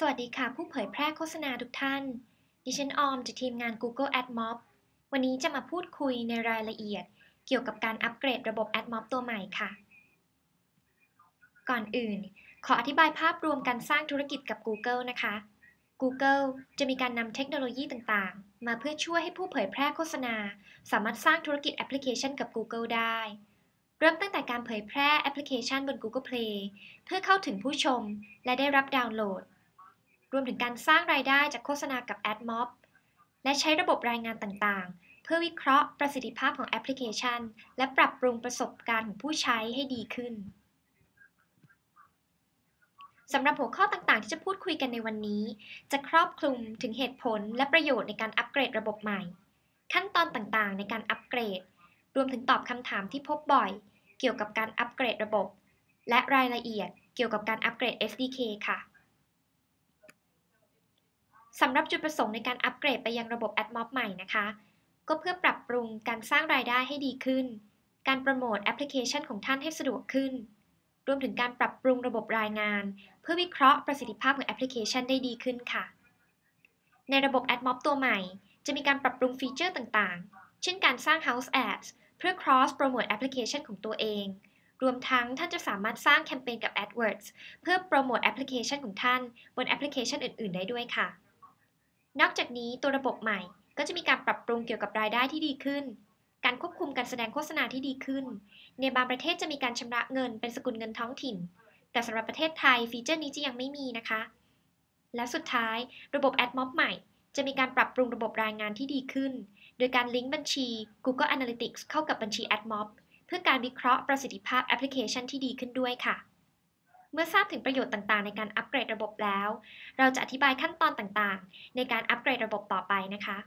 สวัสดีค่ะ ผู้เผยแพร่โฆษณาทุกท่าน ดิฉันออมจากทีมงาน Google AdMob วันนี้จะมาพูดคุยในรายละเอียด เกี่ยวกับการอัปเกรดระบบ AdMob ตัวใหม่ค่ะ ก่อนอื่น ขออธิบายภาพรวมการสร้างธุรกิจกับ Google นะคะ Google จะมีการนำเทคโนโลยีต่างๆ มาเพื่อช่วยให้ผู้เผยแพร่โฆษณา สามารถสร้างธุรกิจแอปพลิเคชันกับ Google ได้เริ่มตั้งแต่การเผยแพร่แอปพลิเคชันบน Google Play เพื่อเข้าถึงผู้ชม และได้รับดาวน์โหลด รวมถึงการสร้างรายได้จากโฆษณากับ AdMob และใช้ระบบรายงานต่างๆ เพื่อวิเคราะห์ประสิทธิภาพของแอปพลิเคชัน และปรับปรุงประสบการณ์ของผู้ใช้ให้ดีขึ้นสำหรับหัวข้อต่างๆ ที่จะพูดคุยกันในวันนี้ จะครอบคลุมถึงเหตุผลและประโยชน์ในการอัปเกรดระบบใหม่ ขั้นตอนต่างๆ ในการอัปเกรด รวมถึงตอบคำถามที่พบบ่อย เกี่ยวกับการอัปเกรดระบบ และรายละเอียดเกี่ยวกับการอัปเกรด SDK ค่ะ สำหรับจุดประสงค์ในการอัปเกรดไปยังระบบ AdMob ใหม่นะคะ ก็เพื่อปรับปรุงการสร้างรายได้ให้ดีขึ้น การโปรโมทแอปพลิเคชันของท่านให้สะดวกขึ้น รวมถึงการปรับปรุงระบบรายงาน เพื่อวิเคราะห์ประสิทธิภาพของแอปพลิเคชันได้ดีขึ้นค่ะ ในระบบ AdMob ตัวใหม่ จะมีการปรับปรุงฟีเจอร์ต่างๆ เช่นการสร้าง House Ads เพื่อ cross promote แอปพลิเคชันของตัวเองรวมทั้งท่านจะสามารถสร้างแคมเปญกับ AdWords เพื่อโปรโมทแอปพลิเคชันของท่านบนแอปพลิเคชันอื่น ๆ ได้ด้วยค่ะ นอกจากนี้ตัวระบบใหม่ก็จะมีการปรับปรุงเกี่ยวกับรายได้ที่ดีขึ้น การควบคุมการแสดงโฆษณาที่ดีขึ้น ในบางประเทศจะมีการชำระเงินเป็นสกุลเงินท้องถิ่น แต่สำหรับประเทศไทยฟีเจอร์นี้จะยังไม่มีนะคะ และสุดท้ายระบบ AdMob ใหม่ จะมีการปรับปรุงระบบรายงานที่ดีขึ้น โดยการลิงก์บัญชี Google Analytics เข้ากับบัญชี AdMob เพื่อการวิเคราะห์ประสิทธิภาพแอปพลิเคชันที่ดีขึ้นด้วยค่ะ เมื่อทราบถึงประโยชน์ต่างๆ ในการอัปเกรดระบบแล้ว เราจะอธิบายขั้นตอนต่างๆ ในการอัปเกรดระบบต่อไปนะคะ